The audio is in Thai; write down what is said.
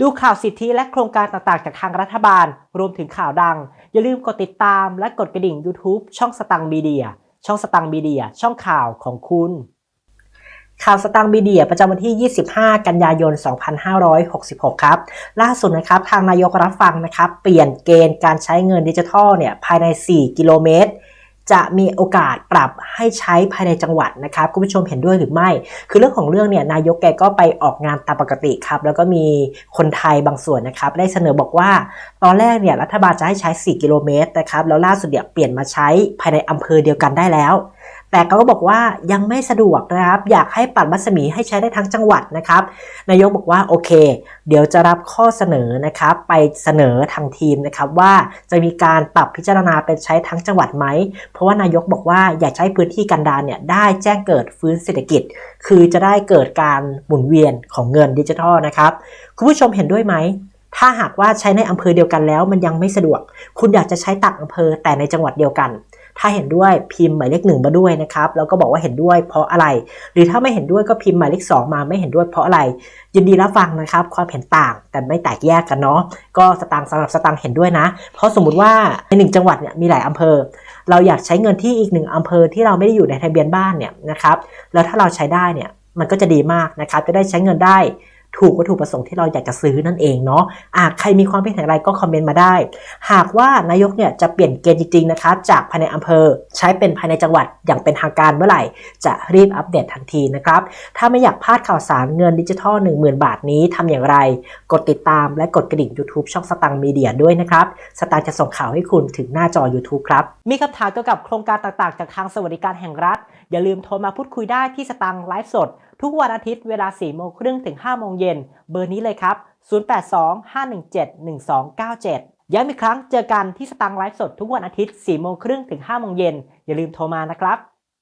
ดูข่าวสิทธิและโครงการต่างๆ จากทางรัฐบาล รวมถึงข่าวดัง อย่าลืมกดติดตามและกดกระดิ่ง YouTube ช่องสตังมีเดีย ช่องสตังมีเดีย ช่องข่าวของคุณ ข่าวสตังมีเดียประจำวันที่ 25 กันยายน 2566 ครับ ล่าสุดนะครับ ทางนายกรับฟังนะครับ เปลี่ยนเกณฑ์การใช้เงินดิจิทัลเนี่ยภายใน 4 กิโลเมตร จะมีโอกาสปรับให้ใช้ภายในจังหวัดนะครับคุณผู้ชมเห็นด้วยหรือไม่ คือเรื่องของเรื่องเนี่ยนายกแกก็ไปออกงานตามปกติครับ แล้วก็มีคนไทยบางส่วนนะครับ ได้เสนอบอกว่า ตอนแรกเนี่ยรัฐบาลจะให้ใช้ 4 กิโลเมตรนะครับแล้วล่าสุดเนี่ยเปลี่ยนมาใช้ภายในอำเภอเดียวกันได้แล้ว แต่เขาก็บอกว่ายังไม่สะดวกนะครับ อยากให้ปัดมัสมีให้ใช้ได้ทั้งจังหวัดนะครับ นายกบอกว่าโอเค เดี๋ยวจะรับข้อเสนอนะครับ ไปเสนอทางทีมนะครับว่าจะมีการปรับพิจารณาเป็นใช้ทั้งจังหวัดไหม เพราะว่านายกบอกว่าอยากใช้พื้นที่กันดารเนี่ยได้แจ้งเกิดฟื้นเศรษฐกิจ คือจะได้เกิดการหมุนเวียนของเงินดิจิทัลนะครับ คุณผู้ชมเห็นด้วยไหมถ้าหากว่าใช้ในอำเภอเดียวกันแล้วมันยังไม่สะดวก คุณอยากจะใช้ต่างอำเภอแต่ในจังหวัดเดียวกัน ถ้าเห็นด้วยพิมพ์หมายเลขหนึ่งมาด้วยนะครับแล้วก็บอกว่าเห็นด้วยเพราะอะไร หรือถ้าไม่เห็นด้วยก็พิมพ์หมายเลขสองมาไม่เห็นด้วยเพราะอะไร ยินดีรับฟังนะครับ ความเห็นต่างแต่ไม่แตกแยกกันเนาะก็สตางค์สำหรับสตางค์เห็นด้วยนะ เพราะสมมุติว่าในหนึ่งจังหวัดเนี่ยมีหลายอำเภอ เราอยากใช้เงินที่อีกหนึ่งอำเภอที่เราไม่ได้อยู่ในทะเบียนบ้านเนี่ยนะครับแล้วถ้าเราใช้ได้เนี่ยมันก็จะดีมากนะครับจะได้ใช้เงินได้ ถูกวัตถุประสงค์ที่เราอยากจะซื้อนั่นเองเนาะอะใครมีความคิดเห็นอะไรก็คอมเมนต์มาได้ หากว่านายกเนี่ยจะเปลี่ยนเกณฑ์จริงๆนะครับจากภายในอำเภอใช้เป็นภายในจังหวัดอย่างเป็นทางการเมื่อไหร่ จะรีบอัปเดตทันทีนะครับ ถ้าไม่อยากพลาดข่าวสารเงินดิจิทัล 10,000 บาทนี้ทำอย่างไร กดติดตามและกดกระดิ่ง YouTube ช่องสตังมีเดียด้วยนะครับ สตังจะส่งข่าวให้คุณถึงหน้าจอ YouTube ครับ มีคำถามเกี่ยวกับโครงการต่างๆ จากทางสวัสดิการแห่งรัฐ อย่าลืมโทรมาพูดคุยได้ที่สตังไลฟ์สดทุกวันอาทิตย์เวลา 4 โมงครึ่งถึง 5 โมงเย็น เบอร์นี้เลยครับ 0825171297 ย้ำอีกครั้งเจอกันที่สตังไลฟ์สดทุกวันอาทิตย์ 4 โมงครึ่งถึง 5 โมงเย็น อย่าลืมโทรมานะครับ